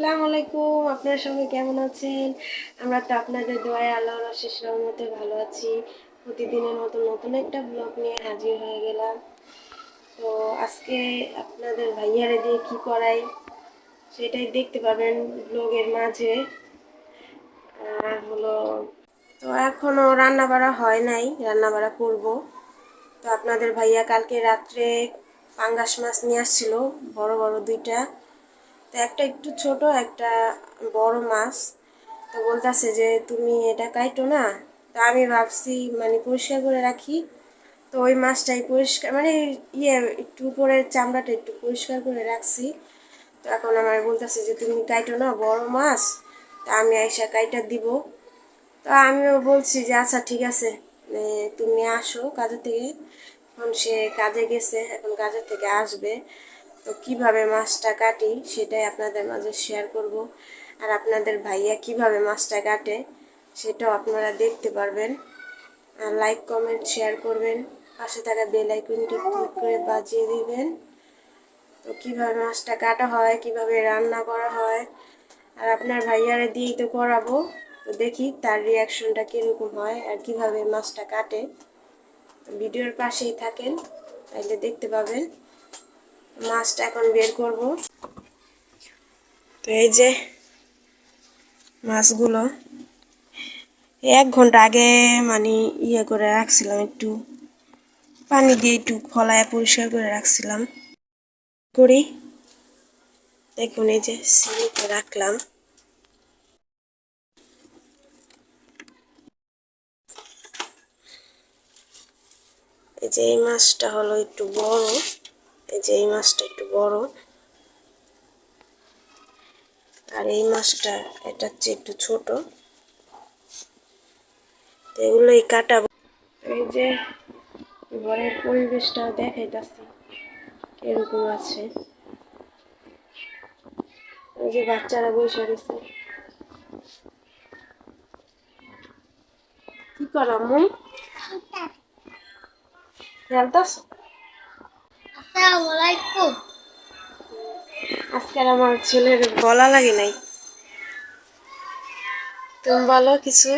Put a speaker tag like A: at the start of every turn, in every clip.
A: আসসালামু আলাইকুম, আপনারা সবাই কেমন আছেন? আমরা তো আপনাদের দোয়ায় আল্লাহর অশেষ রহমতে ভালো আছি। প্রতিদিনের মতো নতুন একটা ব্লগ নিয়ে হাজির হয়ে গেলাম। তো আজকে আপনাদের ভাইয়ারে দিয়ে কি করাই, সেটাই দেখতে পাবেন ব্লগের মাঝে। আর হলো, তো এখনও রান্না বাড়া হয় নাই রান্না বাড়া করব। তো আপনাদের ভাইয়া কালকে রাত্রে পাঙ্গাস মাছ নিয়ে আসছিল, বড় বড় দুইটা। তো একটা একটু ছোট, একটা বড় মাছ। তো বলতেছে যে, তুমি এটা কাইটো না? তো আমি ভাবছি মানে পরিষ্কার করে রাখি। তো ওই মাছটাই পরিষ্কার মানে ইয়ে একটু উপরের চামড়াটা একটু পরিষ্কার করে রাখছি। তো এখন আমার বলতেছে যে, তুমি কাইটো না, বড় মাছ? তা আমি আইসা কাইটা দিব। তো আমিও বলছি যে আচ্ছা ঠিক আছে তুমি আসো কাজের থেকে। এখন সে কাজে গেছে, এখন কাজের থেকে আসবে। তো কীভাবে মাছটা কাটি সেটাই আপনাদের মাঝে শেয়ার করব। আর আপনাদের ভাইয়া কীভাবে মাছটা কাটে সেটাও আপনারা দেখতে পারবেন। আর লাইক কমেন্ট শেয়ার করবেন। পাশে থাকা বেল আইকনটি ক্লিক করে বাজিয়ে দিবেন। তো কীভাবে মাছটা কাটা হয়, কীভাবে রান্না করা হয়, আর আপনার ভাইয়ারে দিয়েই তো করাবো। তো দেখি তার রিয়াকশনটা কীরকম হয় আর কীভাবে মাছটা কাটে। ভিডিওর পাশেই থাকেন, তাইলে দেখতে পাবেন। মাছটা এখন বের করব। তো এই যে মাছগুলো, এক ঘণ্টা আগে মানে ইয়ে করে রাখছিলাম একটু, পানি দিয়ে একটু ফলায় পরিষ্কার করে রাখছিলাম। করি। দেখুন এই যে সিলিতে রাখলাম। এই যে এই মাছটা হলো একটু বড়। এই যে এই মাছটা একটু বড়। আর এই মাছটা এটা হচ্ছে একটু ছোট। তো এগুলোই কাটাবো এই যে ঘরের পরিবেশটা দেখাইতেছি এরকম আছে। ওই যে বাচ্চারা বসে গেছে কি করো মন খেলতাস
B: আসসালামাইকুম
A: আজকাল আমার ছেলের বলা লাগে নাই। তুমি বলো কিছু?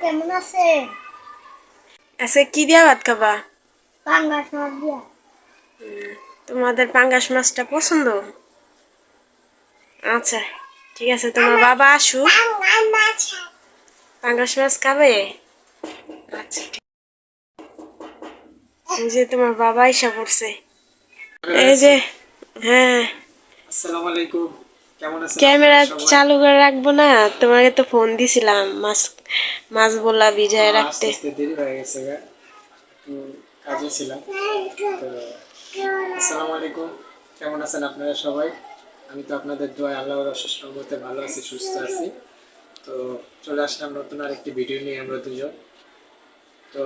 B: কেমন আছে
A: আজকে কি দিয়া ভাত খাবা?
B: পাঙ্গাস মাছ দিয়া।
A: তোমাদের পাঙ্গাস মাছটা পছন্দ? আচ্ছা ঠিক আছে তোমার বাবা আসুক। পাঙ্গাস মাছ খাবে? আচ্ছা। যে তোমার বাবা এসে পড়ছে। এই যে হ্যাঁ।
C: আসসালামু আলাইকুম।
A: ক্যামেরা চালু করে রাখব না তোমাকে তো ফোন দিছিলাম মাছ মাছ বললা ভিজায় রাখতে।
C: আসতে দেরি হয়ে গেছে কাজে ছিলাম। আসসালামু আলাইকুম। কেমন আছেন আপনারা সবাই? আমি তো আপনাদের দোয়া আল্লাহর অশেষ রহমতে ভালো আছি সুস্থ আছি। তো চলে আসলাম নতুন আরেকটি ভিডিও নিয়ে আমরা দুজন। তো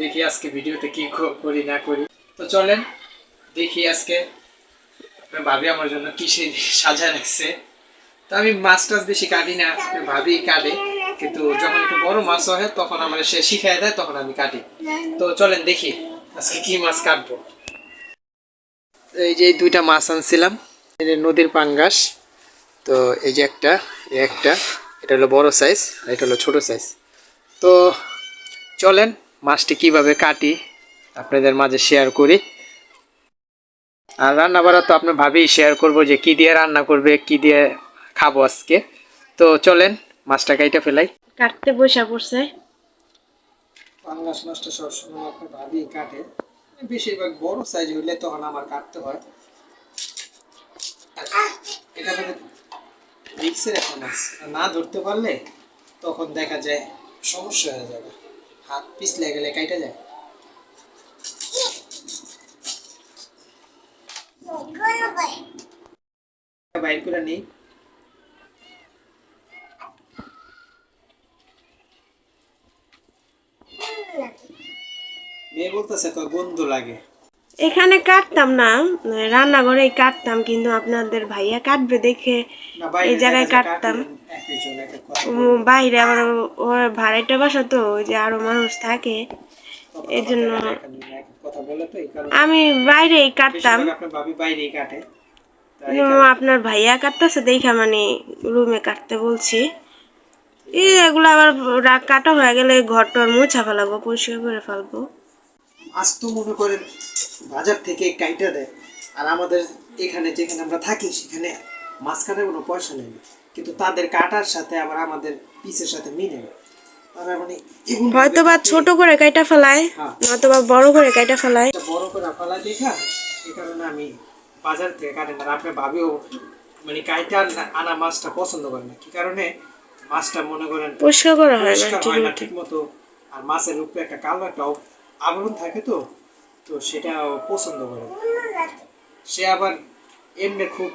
C: দেখি আজকে ভিডিওতে কি করি, না করি। তো চলেন, দেখি আজকে ভাবি আমার জন্য কি সে সাজা রাখছে। তো আমি মাছ টাছ বেশি কাটি না ভাবি কাটে, কিন্তু যখন একটু বড় মাছ হয়, তখন আমার সে শিখাই দেয়, তখন আমি কাটি। তো চলেন দেখি আজকে কি মাছ কাটবো। এই যে দুইটা মাছ আনছিলাম নদীর পাঙ্গাস, তো এই যে একটা একটা। এটা হলো বড় সাইজ আর এটা হলো ছোট সাইজ তো চলেন মাছটি কীভাবে কাটি আপনাদের মাঝে শেয়ার করি। আর রান্না বাড়া তো আপনার ভাবেই শেয়ার করব যে কি দিয়ে রান্না করবে কি দিয়ে খাব আজকে। তো চলেন মাছটা কাইটা ফেলাই।
A: কাটতে বসা পড়ছে।
C: পাঙ্গাস মাছটা সবসময় আপনার ভাবি কাটে বেশিরভাগ বড় সাইজ হইলে তখন আমার কাটতে হয় আর এটা মানে একটা মাছ না ধরতে পারলে তখন দেখা যায় সমস্যা হয়ে যাবে। হাত পিছলে গেলে কাইটা যায়। বাইর করে নেই। মেয়ে বলতেছে কয় গন্ধ লাগে।
A: এখানে কাটতাম না রান্নাঘরেই কাটতাম কিন্তু আপনাদের ভাইয়া কাটবে দেখে এই জায়গায় কাটতাম। বাইরে আবার ওর ভাড়াইটা বাসা তো যে আরও মানুষ থাকে এই জন্য আমি বাইরেই কাটতাম।
C: আপনার
A: ভাইয়া কাটতেছে দেখা মানে রুমে কাটতে বলছি। এই এগুলো আবার কাটা হয়ে গেলে ঘর টর মুছা ফেলাবো পরিষ্কার করে ফেলব।
C: আজ তো মনে করেন বাজার থেকে কাইটা দেয়। আর আমাদের এখানে যেখানে আমরা থাকি সেখানে মাছ কাটার কোনো পয়সা নেই। কিন্তু তাদের কাটার সাথে আবার আমাদের পিসের সাথে মিলে। তারা মানে
A: হয়তো বা ছোট করে কাইটা ফেলায়
C: হ্যাঁ।
A: নয়তো বা বড় করে কাইটা ফেলায়।
C: বড় করে ফেলা দেখা এই কারণে আমি বাজার থেকে কাটেন আর আপনার ভাবিও মানে কাইটা আনা মাছটা পছন্দ করে না। কি কারণে? মাছটা মনে করেন
A: পরিষ্কার করা হয় না ঠিক মতো
C: আর মাছের উপরে একটা কালো একটা আবরণ থাকে তো তো সেটা পছন্দ করে। সে আবার এমনি খুব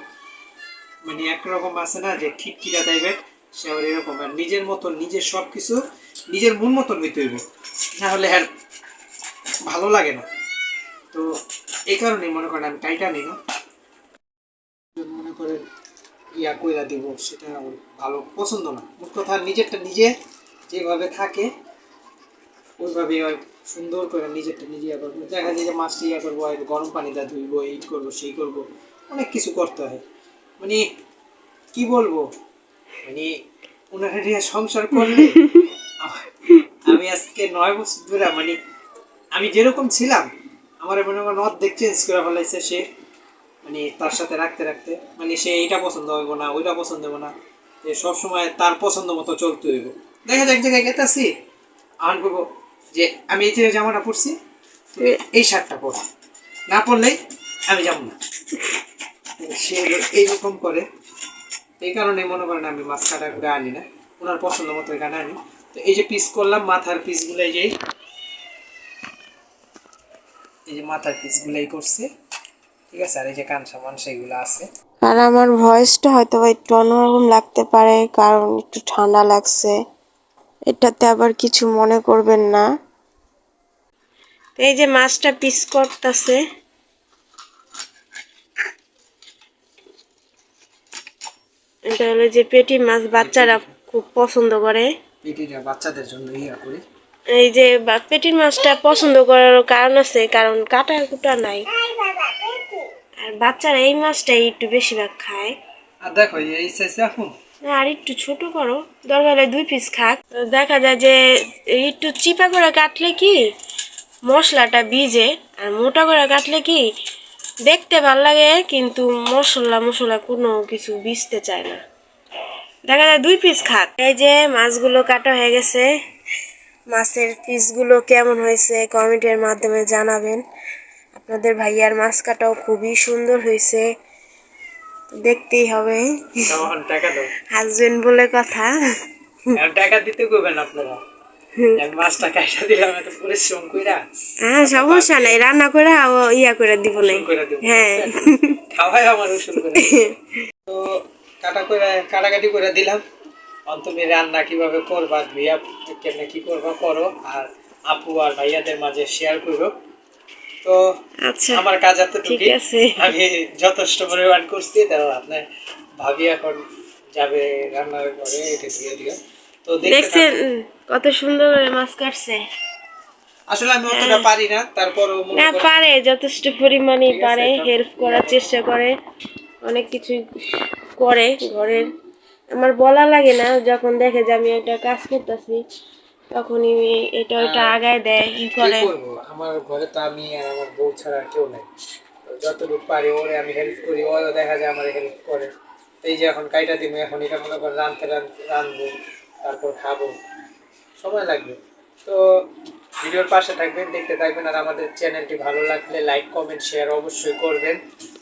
C: মানে একরকম আছে না যে ঠিক খিটখিটা টাইপের সে আবার এরকম। আর নিজের মতন নিজের সব কিছু নিজের মন মতন হইতে হইব। না হলে আর ভালো লাগে না। তো এই কারণে মনে করেন আমি টাইটা নিই না। মনে করেন ইয়া কইরা দিব, সেটা ভালো পছন্দ না। মোট কথা নিজেরটা নিজে যেভাবে থাকে ওইভাবে ওই সুন্দর করে নিজেরটা নিজে ইয়া করব। দেখা যায় যে মাছটা ইয়া করব আর গরম পানি দা ধুইবো এই করব সেই করব। অনেক কিছু করতে হয়। মানে কি বলব? মানে ওনারা নিয়ে সংসার করলে আমি আজকে নয় বছর ধরে মানে আমি যেরকম ছিলাম আমার মনে হয় অর্ধেক চেঞ্জ করে ফেলাইছে সে। মানে তার সাথে রাখতে রাখতে। মানে সে এটা পছন্দ হইব না ওইটা পছন্দ হইব না। যে সবসময় তার পছন্দ মতো চলতে হইব। দেখা যাক জায়গায় গেতাছি আন করব। যে আমি এই জামাটা পরছি এই শার্টটা পর। না পরলেই আমি যাব না। সে এইরকম করে। এই কারণে মনে করেন আমি মাছ কাটা করে আনি না। ওনার পছন্দ মতো এখানে আনি। তো এই যে পিস করলাম, মাথার পিসগুলো এই যে এই যে মাথার পিসগুলাই করছে। ঠিক আছে? আর এই যে কান সামান, সেইগুলো আছে।
A: আর আমার ভয়েসটা হয়তো বা একটু অন্যরকম লাগতে পারে, কারণ একটু ঠান্ডা লাগছে। এটাতে আবার কিছু মনে করবেন না। এই যে মাছটা পিস করতেছে। এটা হলো যে পেটি মাছ বাচ্চারা খুব পছন্দ করে।
C: পেটিটা বাচ্চাদের জন্য ইয়া করি।
A: এই যে বা- পেটির মাছটা পছন্দ করার কারণ আছে কারণ কাটা কুটা নাই। আর বাচ্চারা এই মাছটাই একটু বেশিরভাগ খায়।
C: আর দেখো এই সাইজে এখন
A: আর একটু ছোট করো। দরকার হলে দুই পিস খাক। দেখা যায় যে একটু চিপা করে কাটলে কি মশলাটা ভিজে, আর মোটা করে কাটলে কি দেখতে ভালো লাগে, কিন্তু মশলা মশলা কোনো কিছু ভিজতে চায় না। দেখা যায় দুই পিস খাক। এই যে মাছগুলো কাটা হয়ে গেছে, মাছের পিসগুলো কেমন হয়েছে কমেন্টের মাধ্যমে জানাবেন। আপনাদের ভাইয়ার মাছ কাটাও খুবই সুন্দর হয়েছে। দেখতেই হবে।
C: টাকা দাও।
A: হাজবেন্ড বলে কথা।
C: টাকা দিতে করবেন আপনারা।
A: হ্যাঁ সমস্যা নাই রান্না করে ইয়া করে দিব নাই। হ্যাঁ।
C: খাওয়াই আমার তো কাটা করে কাটাকাটি করে দিলাম। তুমি রান্না কীভাবে করবা ধুইয়া কেমনে কি করবা করো। আর আপু আর ভাইয়াদের মাঝে শেয়ার করো তো
A: আচ্ছা
C: আমার কাজ
A: আছে।
C: আমি যথেষ্ট পরিমাণ করছি তো আপনার ভাবি এখন যাবে রান্নার ঘরে এটা দিয়ে দিও। তো
A: দেখছেন কত সুন্দর করে মাছ কাটছে।
C: আসলে আমি অতটা পারি না তারপরও
A: না পারে যথেষ্ট পরিমাণে পারে হেল্প করার চেষ্টা করে অনেক কিছু করে ঘরের। আমার বলা লাগে না যখন দেখে যে আমি একটা কাজ করতেছি তখনই এটা ওটা আগায় দেয় ই করে।
C: আমার ঘরে তো আমি আর আমার বউ ছাড়া কেউ নাই। যতটুকু পারি ওরে আমি হেল্প করি ওও দেখা যায় আমার হেল্প করে। এই যে এখন কাইটা দিব এখন এটা মনে করেন রাঁধতে রাঁধ- রাঁধবো তারপর খাব। সময় লাগবে। তো ভিডিওর পাশে থাকবেন দেখতে থাকবেন আর আমাদের চ্যানেলটি ভালো লাগলে লাইক কমেন্ট শেয়ার অবশ্যই করবেন।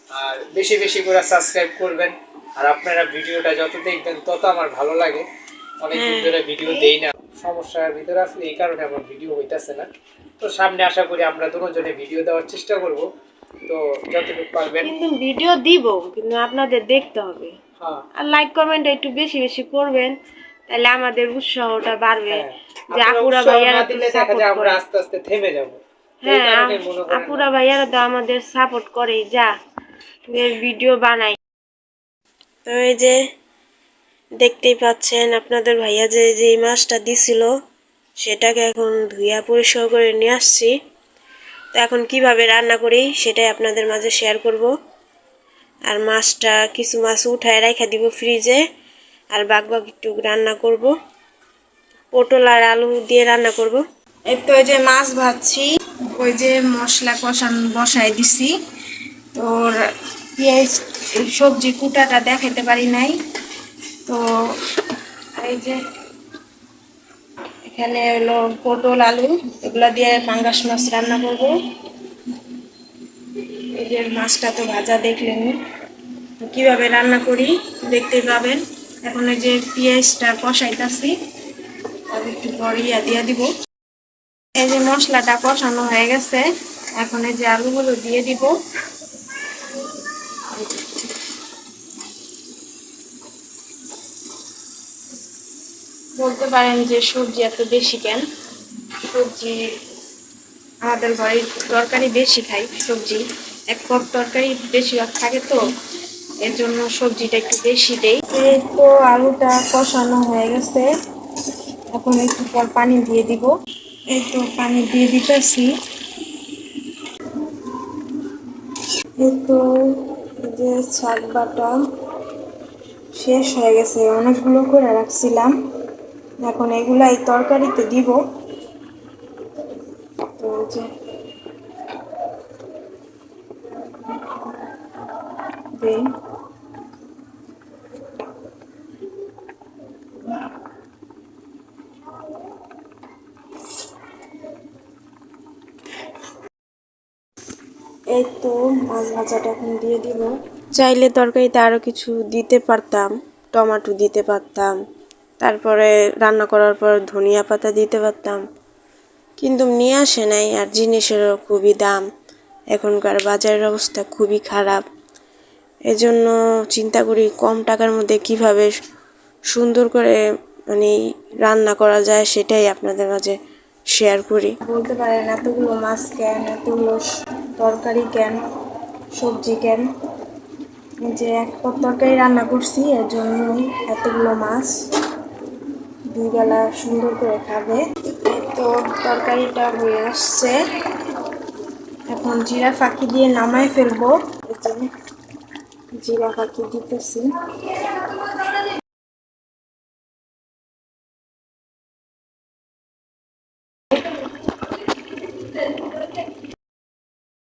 C: আর বেশি বেশি করে সাবস্ক্রাইব করবেন। আর আপনারা ভিডিওটা যত দেখবেন তত আমার ভালো লাগে। অনেকদিন ধরে ভিডিও দেই না। সমস্যার ভিতরে আসলে এই কারণে আমার ভিডিও হইতাছে না। তো সামনে আশা করি আমরা দুজনে ভিডিও দেওয়ার চেষ্টা করব। তো যতটুকু পারবেন।
A: কিন্তু ভিডিও দিব কিন্তু আপনাদের দেখতে হবে।
C: হ্যাঁ।
A: আর লাইক কমেন্ট একটু বেশি বেশি করবেন তাহলে আমাদের উৎসাহটা বাড়বে।
C: হ্যাঁ।
A: যে আপুরা
C: উৎসাহ
A: ভাইয়ারা
C: দিলে দেখা যায় আমরা আস্তে আস্তে থেমে যাব। এই
A: হ্যাঁ
C: মনে
A: আপুরা ভাইয়ারা তো আমাদের সাপোর্ট করে যা ভিডিও বানাই। তো এই যে দেখতেই পাচ্ছেন আপনাদের ভাইয়া যে যে মাছটা দিছিল, সেটাকে এখন ধুইয়া পরিষ্কার করে নিয়ে আসছি। তো এখন কীভাবে রান্না করি সেটাই আপনাদের মাঝে শেয়ার করব। আর মাছটা কিছু মাছ উঠায় রেখে দিব ফ্রিজে আর বাঘ বাক একটু রান্না করব। পটল আর আলু দিয়ে রান্না করব। এই তো ওই যে মাছ ভাজছি, ওই যে মশলা কষান বসাই দিছি। তো পেঁয়াজ, সবজি কুটাটা দেখাতে পারি নাই। তো এই যে এখানে হলো পটল, আলু, এগুলো দিয়ে পাঙ্গাস মাছ রান্না করব। এই যে মাছটা তো ভাজা দেখলেন। কীভাবে রান্না করি দেখতে পাবেন। এখন এই যে পেঁয়াজটা কষাইতাছি আর একটু বড়িয়া দিয়ে দিব। এই যে মশলাটা কষানো হয়ে গেছে, এখন এই যে আলুগুলো দিয়ে দিব। বলতে পারেন যে সবজি এত বেশি কেন? সবজি আমাদের ঘরে তরকারি বেশি খাই, সবজি। এক পদ তরকারি বেশিরভাগ থাকে তো, এর জন্য সবজিটা একটু বেশি দেই। এই তো আলুটা কষানো হয়ে গেছে। এখন একটু পর পানি দিয়ে দিব। এই তো পানি দিয়ে দিতেছি। এই তো যে শাক বাটা শেষ হয়ে গেছে, অনেকগুলো করে রাখছিলাম। এখন এগুলা এই তরকারিতে দিব। তো এই তো মাছ ভাজাটা এখন দিয়ে দিব। চাইলে তরকারিতে আরও কিছু দিতে পারতাম, টমেটো দিতে পারতাম। তারপরে রান্না করার পর ধনিয়া পাতা দিতে পারতাম। কিন্তু নিয়ে আসে নাই আর জিনিসেরও খুবই দাম। এখনকার বাজারের অবস্থা খুবই খারাপ। এজন্য চিন্তা করি কম টাকার মধ্যে কীভাবে সুন্দর করে মানে রান্না করা যায় সেটাই আপনাদের মাঝে শেয়ার করি। বলতে পারেন এতগুলো মাছ কেন, এতগুলো তরকারি কেন, সবজি কেন? যে এক তরকারি রান্না করছি, এর জন্যই এতগুলো মাছ। দুই বেলা সুন্দর করে খাবে। তো তরকারিটা হয়ে আসছে। এখন জিরা ফাঁকি দিয়ে নামায় ফেলব। জিরা ফাঁকি দিতেছি।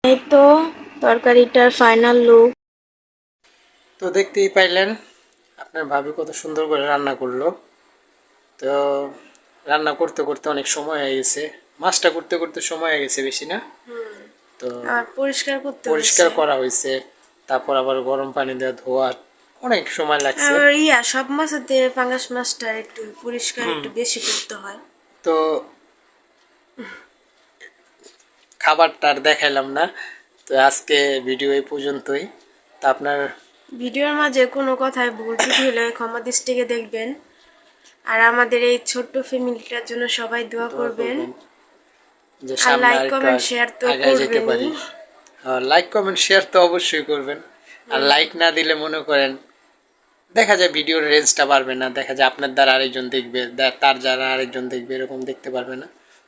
A: এই তো তরকারিটার ফাইনাল লুক
C: তো দেখতেই পাইলেন, আপনার ভাবি কত সুন্দর করে রান্না করল। তো রান্না করতে করতে অনেক সময় হয়ে গেছে। মাছটা করতে করতে সময় হয়ে গেছে বেশি না। তো
A: পরিষ্কার করতে
C: পরিষ্কার করা হয়েছে। তারপর আবার গরম পানি দিয়ে ধোয়া অনেক সময় লাগছে।
A: আর ইয়া সব মাছেতে পাঙ্গাস মাছটা একটু পরিষ্কার একটু বেশি করতে হয়।
C: তো খাবারটা আর দেখাইলাম না। তো আজকে ভিডিও এই পর্যন্তই। তা আপনার
A: ভিডিওর মাঝে কোনো কথায় ভুল ত্রুটি হলে ক্ষমা দৃষ্টিকে দেখবেন। আর আমাদের এই ছোট্ট ফ্যামিলিটার জন্য সবাই দোয়া করবেন। আর comment,
C: আগ-
A: share তো
C: পারি। লাইক কমেন্ট শেয়ার তো অবশ্যই করবেন। আর লাইক না দিলে মনে করেন দেখা যায় ভিডিওর রেঞ্জটা বাড়বে না দেখা যায় আপনার দ্বারা আরেকজন দেখবে তার যারা আরেকজন দেখবে এরকম দেখতে পারবে না।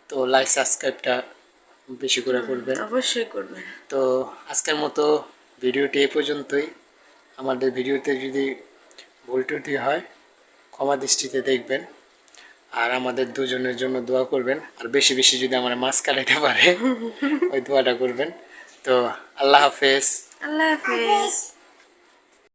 C: তো লাইক সাবস্ক্রাইবটা বেশি করে করবেন।
A: অবশ্যই করবেন।
C: তো আজকের মতো ভিডিওটি এ পর্যন্তই। আমাদের ভিডিওতে যদি ভুল ত্রুটি হয় ক্ষমা দৃষ্টিতে দেখবেন আর আমাদের দুজনের জন্য দোয়া করবেন। আর বেশি বেশি যদি আমার মাছ কাটাইতে পারে ওই দোয়াটা করবেন। তো আল্লাহ হাফেজ।
A: আল্লাহ হাফেজ।